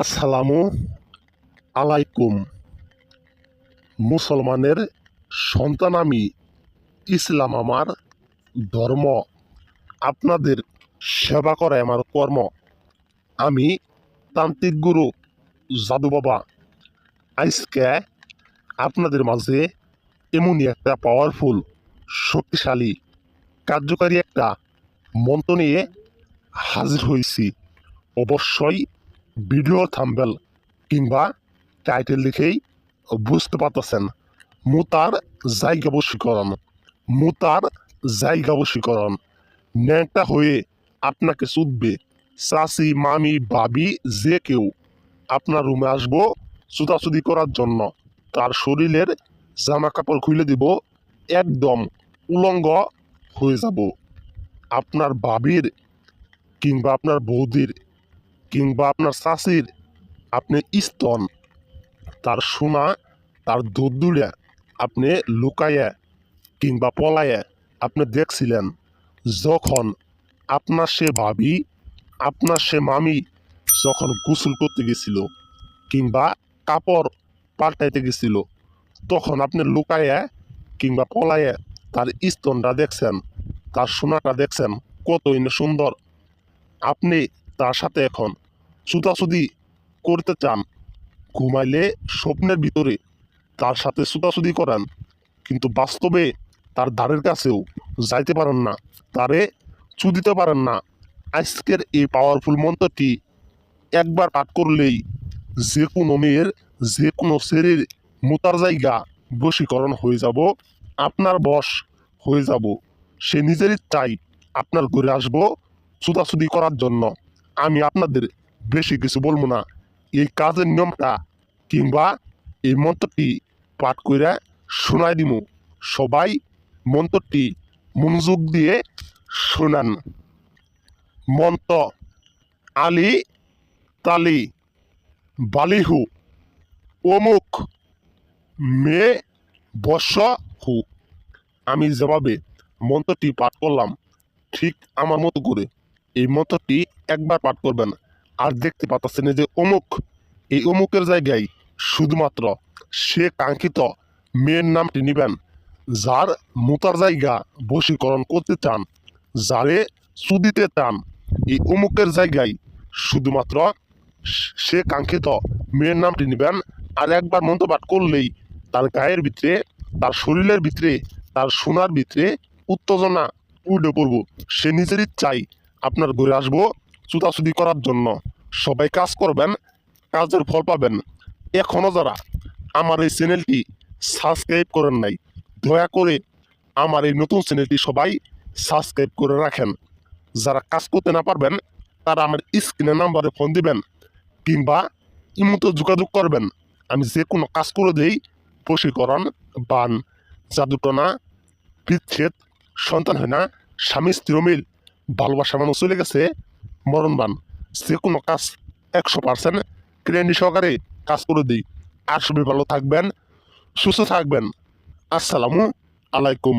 আসসালামু আলাইকুম। মুসলমানের সন্তান আমি ইসলাম আমার ধর্ম। আপনাদের সেবা করে আমার কর্ম। আমি তান্ত্রিক গুরু জাদু বাবা। আজকে আপনাদের মাঝে এমনই একটা পাওয়ারফুল শক্তিশালী, কার্যকারী একটা মন্ত্র নিয়ে হাজির হয়েছি। অবশ্যই ভিডিও থাম্বেল কিংবা টাইটেল দেখেই বুঝতে পারতেছেন। মুতার জায়গা বশীকরণ। মুতার জায়গা বশীকরণ। ন্যাংটা হয়ে আপনাকে চুদবে। চাষি মামি বাবি যে কেউ। আপনার রুমে আসব চুদাচুদি করার জন্য। তার শরীরের জামা কাপড় খুলে দিব। একদম উলঙ্গ হয়ে যাব। আপনার বাবির কিংবা আপনার বৌদির কিংবা আপনার চাষির আপনি স্তন, তার সোনা, তার দুধ দুলে আপনি লুকাইয়া কিংবা পলাইয়া আপনি দেখছিলেন। যখন আপনার সে ভাবি, আপনার সে মামি যখন গোসল করতে গেছিল কিংবা কাপড় পাল্টাইতে গেছিল, তখন আপনি লুকাইয়া কিংবা পলাইয়া তার স্তনটা দেখছেন, তার সোনাটা দেখছেন, কতই না সুন্দর। আপনি তার সাথে এখন ছুতাছুতি করতে চান, ঘুমাইলে স্বপ্নের ভিতরে তার সাথে ছুতাছুতি করান, কিন্তু বাস্তবে তার দ্বারের কাছেও যাইতে পারেন না, তারে চুদিতে পারেন না। আজকের এই পাওয়ারফুল মন্ত্রটি একবার পাঠ করলেই যে কোনো মেয়ের যে কোনো ছেলের মোতার জায়গা বশীকরণ হয়ে যাব, আপনার বশ হয়ে যাব। সে নিজের ইচ্ছাই আপনার ঘরে আসব ছুতাছুতি করার জন্য। আমি আপনাদের বেশি কিছু বলব না। এই কাজের নিয়মটা কিংবা এই মন্ত্রটি পাঠ করে শোনাই দিব সবাই মন্ত্রটি মনোযোগ দিয়ে শোনান। মন্ত্র, আলি, তালি, বালিহু, অমুক, মে বর্ষ হু আমি যেভাবে মন্ত্রটি পাঠ করলাম, ঠিক আমার মতো করে এই মন্ত্রটি একবার পাঠ করবেন। আর দেখতে পাচ্ছেন যে অমুক। এই অমুকের জায়গায় শুধুমাত্র সে কাঙ্ক্ষিত মেয়ের নামটি নেবেন, যার মোতার জায়গা বশীকরণ করতে চান, যারে সুদিতে চান, এই অমুকের জায়গায় শুধুমাত্র সে কাঙ্ক্ষিত মেয়ের নামটি নেবেন। আর একবার মন্ত্র পাঠ করলেই তার গায়ের ভিতরে, তার শরীরের ভিতরে, তার সোনার ভিতরে উত্তেজনা উঠে পড়ব। সে নিজেরই চাই আপনার ঘুরে আসব। চুতাচুতি করার জন্য। সবাই কাজ করবেন, কাজের ফল পাবেন। এখনও যারা আমার এই চ্যানেলটি সাবস্ক্রাইব করেন নাই, দয়া করে আমার এই নতুন চ্যানেলটি সবাই সাবস্ক্রাইব করে রাখেন। যারা কাজ করতে না পারবেন, তারা আমার স্ক্রিনের নাম্বারে ফোন দিবেন, কিংবা ইমতো যোগাযোগ করবেন। আমি যে কোনো কাজ করে দেই বশীকরণ বান জাদুটনা বিচ্ছেদ, সন্তান হয় না, স্বামী, স্ত্রী মিল ভালোবাসা মানুষ চলে গেছে মরণবান যে কোনো কাজ একশো পার্সেন্ট ক্রেনি সহকারে কাজ করে দিই। আর সবাই ভালো থাকবেন, সুস্থ থাকবেন। আসসালামু আলাইকুম।